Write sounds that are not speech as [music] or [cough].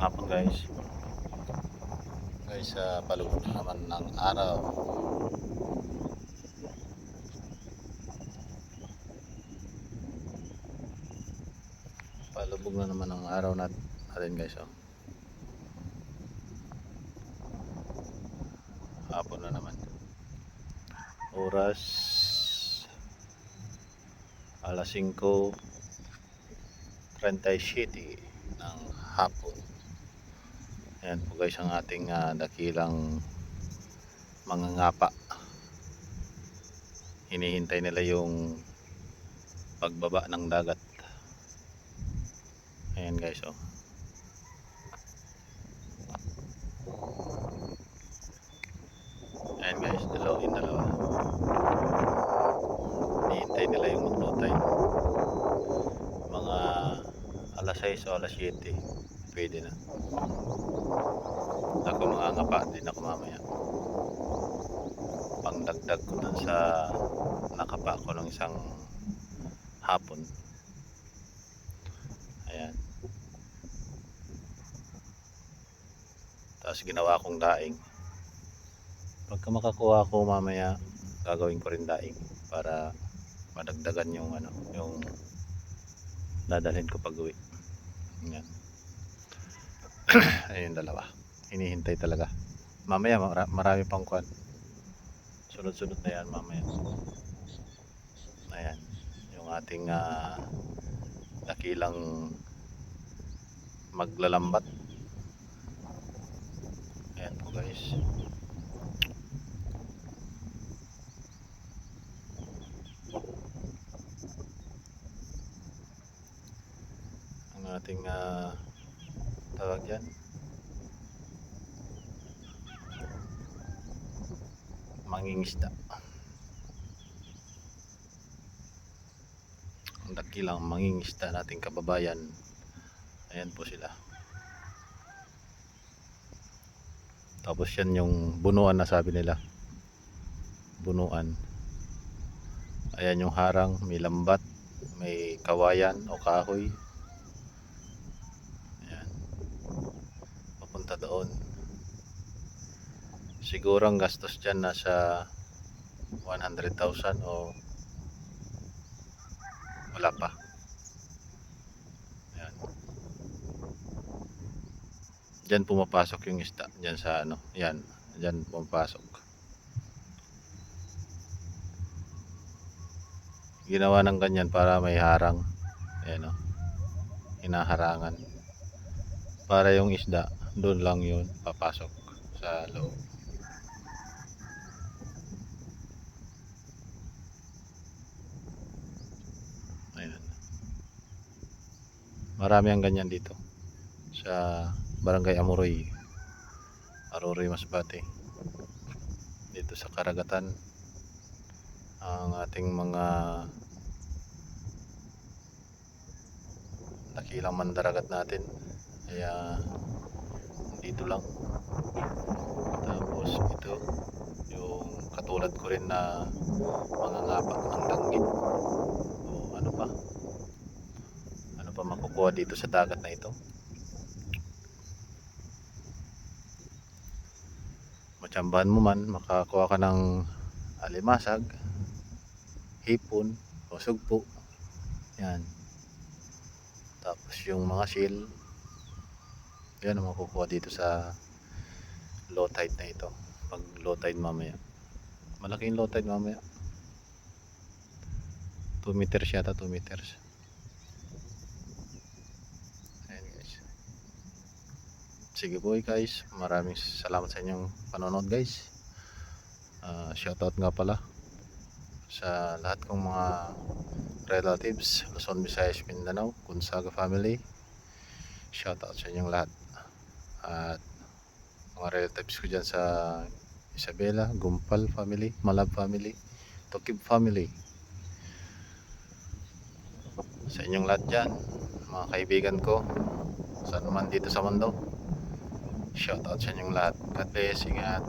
hapon guys. Guys, sa palubog na naman ng araw. Palubog na naman ng araw nat natin guys. Oh. Hapon na naman. Oras alas 5.37 ng hapon. Ayan po guys ang ating ah, dakilang mga ngapa. Hinihintay nila yung pagbaba ng dagat. Ayan guys oh. Ayan guys, dalawa yung dalawa. Hinihintay nila yung maglutay. Mga alas 6 o alas 7. Pwede na. Ako mga ngapa din ako mamaya. Pangdagdag ko dun sa nakapa ko ng isang hapon. Ayan. Tapos ginawa kong daing. Pagka makakuha ko mamaya, gagawin ko rin daing para madagdagan yung ano, yung dadalhin ko pag uwi. Yan. [clears throat] Ayun dalawa. Hinihintay talaga. Mamaya mara- marami pang kwan. Sunod-sunod na yan mamaya. Ayan. Yung ating ah, dakilang maglalambat. Ayan po guys. Ang ating ah, tawag yan. Mangingisda. Ang dakilang mangingisda nating kababayan. Ayan po sila. Tapos yan yung bunuan na sabi nila. Bunuan. Ayan yung harang, may lambat, may kawayan o kahoy. Ayan. Papunta doon. Siguro ang gastos dyan nasa 100,000 o wala pa. Ayan. Diyan pumapasok yung isda. Diyan sa ano. Yan. Diyan pumapasok. Ginawa ng ganyan para may harang. Ayan o. Hinaharangan. Para yung isda, doon lang yun papasok sa loob. Ayan. Marami ang ganyan dito sa Barangay Amuroy, Aruroy Masbate. Dito sa Karagatan ang ating mga nakilang mandaragat natin. Kaya dito lang. Tapos ito yung katulad ko rin na mga ngapa ng danggit. O ano pa? Ano pa makukuha dito sa dagat na ito? Matsambahan mo man, makakuha ka ng alimasag, hipon, o sugpo. Yan. Tapos yung mga seal, yan ang makukuha dito sa low tide na ito. Pag low tide mamaya. Malaking low tide mamaya. 2 meters yata, 2 meters. Ayan guys. Sige po guys, maraming salamat sa inyong panonood guys. Ah, shoutout nga pala sa lahat kong mga relatives, Luzon, Visayas, Mindanao, Gonzaga family. Shoutout sa inyong lahat. At mga relatives ko dyan sa Isabela, Gumpal family, Malab family, Tokib family. Sa inyong lahat dyan, mga kaibigan ko, saan man dito sa mundo. Shoutout sa inyong lahat. God bless, ingat.